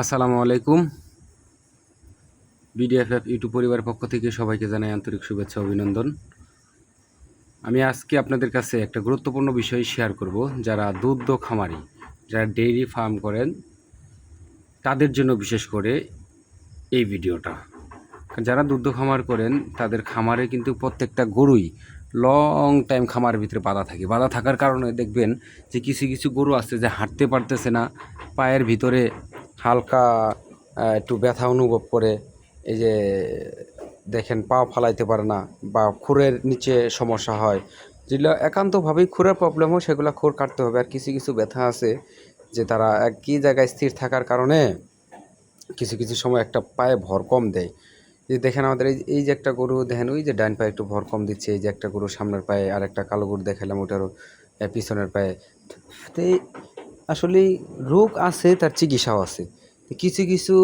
আসসালামু আলাইকুম। বিডিএফএফ ইউটিউব পরিবারের পক্ষ থেকে সবাইকে জানাই আন্তরিক শুভেচ্ছা, অভিনন্দন। আমি আজকে আপনাদের কাছে একটা গুরুত্বপূর্ণ বিষয় শেয়ার করব, যারা দুধ খামারি, যারা ডেইরি ফার্ম করেন, তাদের জন্য বিশেষ করে এই ভিডিওটা। যারা দুধ খামার করেন, তাদের খামারে কিন্তু প্রত্যেকটা গরুই লং টাইম খামারের ভিতরে বাধা থাকে। বাধা থাকার কারণে দেখবেন যে কিছু কিছু গরু আছে যে হাঁটতে পারতেছে না, পায়ের ভিতরে হালকা একটু ব্যথা অনুভব করে, এই যে দেখেন পা ফালাইতে পারে না বা খুরের নিচে সমস্যা হয়। যেগুলো একান্তভাবেই খুরের প্রবলেম হয়, সেগুলো খুর কাটতে হবে। আর কিছু কিছু ব্যথা আছে যে তারা একই জায়গায় স্থির থাকার কারণে কিছু কিছু সময় একটা পায়ে ভর কম দেয়। যে দেখেন আমাদের এই এই যে একটা গরু, দেখেন ওই যে ডান পায়ে একটু ভর কম দিচ্ছে, এই যে একটা গরু সামনের পায়ে আর একটা কালো গরু দেখালাম ওটারও পিছনের পায়ে। আসলে রোগ আছে, তার চিকিৎসাও আছে। কিছু কিছু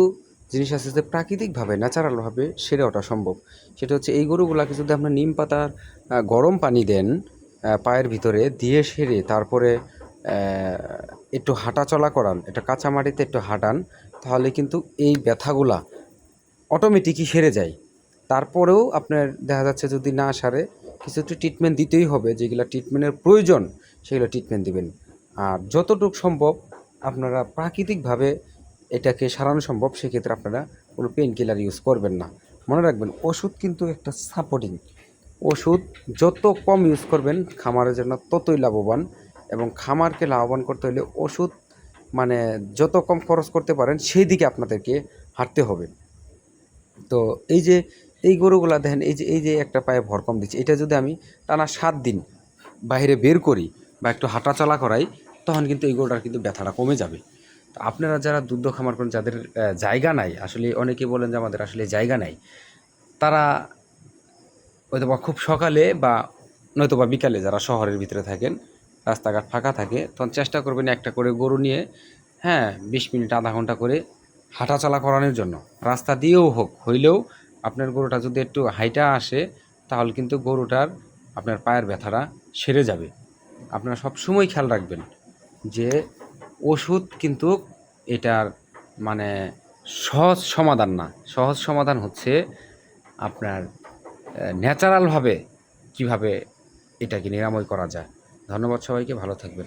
জিনিস আছে যে প্রাকৃতিকভাবে, ন্যাচারালভাবে সেরে ওঠা সম্ভব। সেটা হচ্ছে এই গরুগুলাকে যদি আপনার নিম পাতার গরম পানি দেন পায়ের ভিতরে দিয়ে সেরে তারপরে একটু হাঁটা চলা করান, একটা কাঁচা মাটিতে একটু হাঁটান, তাহলে কিন্তু এই ব্যথাগুলা অটোমেটিকই সেরে যায়। তারপরেও আপনার দেখা যাচ্ছে যদি না সারে, কিছু একটু ট্রিটমেন্ট দিতেই হবে, যেগুলো ট্রিটমেন্টের প্রয়োজন, সেগুলো ট্রিটমেন্ট দিবেন। আর যতটুকু সম্ভব আপনারা প্রাকৃতিকভাবে এটাকে সারানো সম্ভব, সেক্ষেত্রে আপনারা কোনো পেন কিলার ইউজ করবেন না। মনে রাখবেন, ওষুধ কিন্তু একটা সাপোর্টিং ওষুধ যত কম ইউজ করবেন খামারের জন্য ততই লাভবান এবং খামারকে লাভবান করতে হলে ওষুধ মানে যত কম খরচ করতে পারেন সেই দিকে আপনাদেরকে হাঁটতে হবে। তো এই যে, এই গরুগুলা দেখেন, এই যে এই যে একটা পায়ে ভর কম দিচ্ছে, এটা যদি আমি টানা সাত দিন বাইরে বের করি বা একটু হাঁটা চলা করাই তখন কিন্তু এই গরুটার কিন্তু ব্যথাটা কমে যাবে। তো আপনারা যারা দুগ্ধ খামার করেন, যাদের জায়গা নাই, আসলে অনেকে বলেন যে আমাদের আসলে জায়গা নাই, তারা হয়তো বা খুব সকালে বা নয়তো বা বিকালে যারা শহরের ভিতরে থাকেন, রাস্তাঘাট ফাঁকা থাকে, তখন চেষ্টা করবেন একটা করে গরু নিয়ে হ্যাঁ বিশ মিনিট, আধা ঘণ্টা করে হাঁটাচলা করানোর জন্য। রাস্তা দিয়েও হোক, হইলেও আপনার গরুটা যদি একটু হাইটা আসে, তাহলে কিন্তু গরুটার আপনার পায়ের ব্যথাটা সেরে যাবে। আপনারা সব সময় খেয়াল রাখবেন। যে ওষুধ কিন্তু এটার মানে সহজ সমাধান না। সহজ সমাধান হচ্ছে আপনার ন্যাচারালভাবে কীভাবে এটাকে নিরাময় করা যায়। ধন্যবাদ সবাইকে, ভালো থাকবেন।